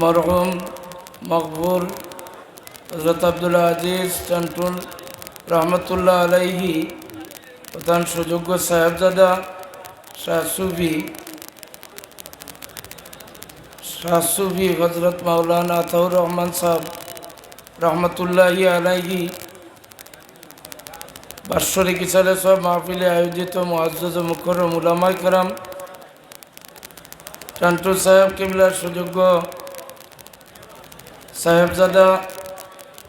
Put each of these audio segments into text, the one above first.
মরহুম মকবুর হজরত আবদুল্লা আজিজ টান্টুল রহমতুল্লাহ আলাইহি, প্রধান সুযোগ্য সাহেবজাদা, শাহ সুফি শাহ সুফি হজরত মাওলানা আতাউর রহমান সাহেব রহমতুল্লাহি আলাইহি, বাৎসরিক হিসাবে সব মাহফিলে আয়োজিত মুআজ্জজ মুখরম উলামাই কারাম টান্টু সাহেব কিবলার সুযোগ্য সাহেবজাদা,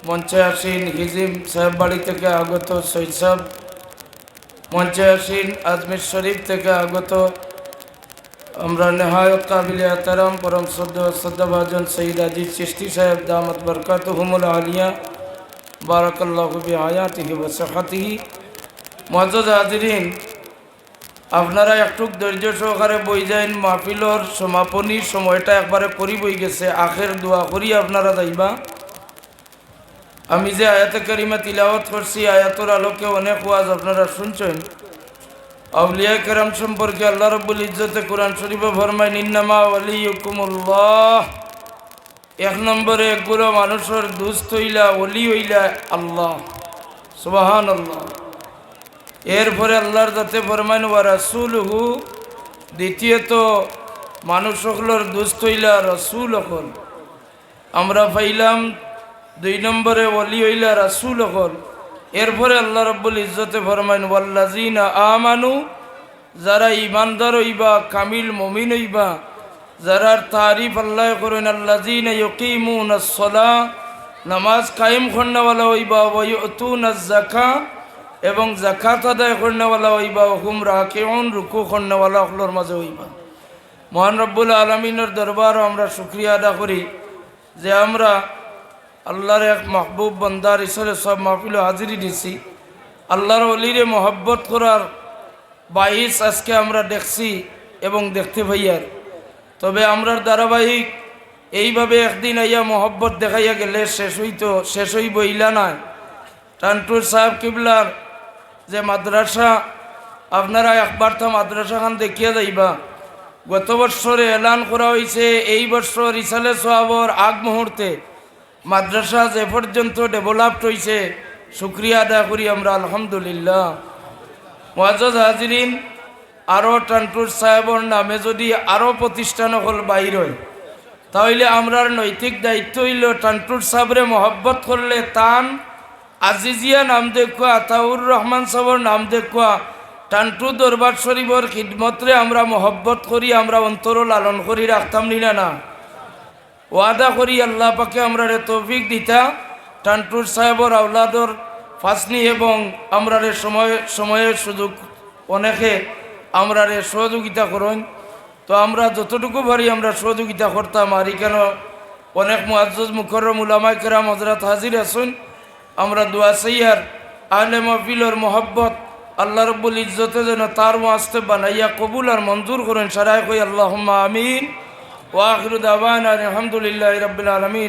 মঞ্চে আসীন হিজিম সাহেব বাড়ি থেকে আগত সৈদ সাহেব, মঞ্চে আসীন আজমির শরীফ থেকে আগত আমরা নেহায়ত কাবিল আতারাম পরম শ্রদ্ধা শ্রদ্ধাভাজন সঈদ আজিজ চিস্তি সাহেব, দামত বরকাত হুমুল আলিয়া, বারাকাল্লাহ বি আয়াতিহি ওয়া সাহাতিহি। মজদ হাজিরিন আপনারা একটু ধৈর্য সহকারে বই যাইন মাহফিলর সমাপনীর সময়টা একবারে করি বই গেছে। আখের দোয়া করি আপনারা যাইবা। আমি যে আয়াতে কারিমা তিলাওয়াত করছি আয়াতর আলোকে অনেক ওয়াজ আপনারা শুনছেন। আউলিয়া কেরাম সম্পর্কে আল্লাহ রব্বুল ইজ্জতে কোরআন শরীফে ফরমায় নিন্নামা অলি হুকুমুল্লাহ এক নম্বরে একগুলো মানুষের দুস্থ হইলা, অলি হইলা আল্লাহ। সুবাহান আল্লাহ এরপরে আল্লাহর যাতে ফরমাইন, ওয়া রাসুল হু দ্বিতীয়ত মানুষ সকলের দুস্থ হইলা রসুল হল আমরা পাইলাম দুই নম্বরে অলি হইলা রাসুল হল এরপরে আল্লাহ রব্বুল ইজ্জতে ফরমাইন ওয়াল্লাজিনা আমানু যারা ইমানদার হইবা, কামিল মমিন হইবা যারার তারিফ আল্লাহ করেন আল্লাজিনা ইয়কিমুন সলা নামাজ কায়েম খন্নাওয়ালা হইবা ওয়তুন জাকা এবং জাকাত আদায় খন্নাওয়ালা হইবা হুম রাকেউন, রুকু খন্নাওয়ালা হলোর মাঝে হইবা। মহান রব্বুল আলমিনের দরবার আমরা শুক্রিয়া আদা করি যে আমরা আল্লাহর এক মাহবুব বন্দার ঈশ্বরে সব মাহফিল হাজিরি দিছি। আল্লাহর অলিরে মহব্বত করার বাইশ আজকে আমরা দেখছি এবং দেখতে ভাইয়ার তবে আমরার ধারাবাহিক এইভাবে একদিন আইয়া মহব্বত দেখাইয়া গেলে শেষ হইতো, শেষ হইব ইলা নাই। টানটুর সাহেব কিবলার যে মাদ্রাসা, আপনারা একবার তো মাদ্রাসাখান দেখিয়া যাইবা। গত বৎসরে এলান করা হয়েছে এই বৎসর ইসালে সোহাবর আগ মুহূর্তে মাদ্রাসা যে পর্যন্ত ডেভেলপড হয়েছে শুক্রিয়া আদা করি আমরা, আলহামদুলিল্লাহ। ওয়াজ হাজিরিন আরও টান্টুর সাহেবর নামে যদি আরও প্রতিষ্ঠান হল বাইর তাহলে আমরার নৈতিক দায়িত্ব হইল টান্টুর সাহেবরে মহব্বত করলে তান আজিজিয়া নাম দেখুয়া, আতাউর রহমান সাহর নাম দেখুয়া, টান্টু দরবার শরীফর খিদমতরে আমরা মহব্বত করি, আমরা অন্তর লালন করি, রাখতাম নিনা না ওয়াদা করি আল্লাহ পাকে আমরা রে তৌফিক দিতা, টান্টুর সাহেবর আউলাদর ফাসনি এবং আমরা রে সময় সময়ের সুযোগ অনেকে আমরা রে সহযোগিতা করুন। তো আমরা যতটুকু পারি আমরা সহযোগিতা করতাম, আর কেন অনেক মুআজ্জজ মুখরম উলামাই কেরাম হজরত হাজির আসুন আমরা দোয়া সৈয়ার, আহলে মফিলর মোহব্বত, আল্লাহ রব্বুল ইজ্জতে যেন তার মাস্তে বানাইয়া কবুল আর মঞ্জুর করেন সারাই কই আল্লাহ আমিন। আর আলহামদুলিল্লাহ রবিল আলমিন।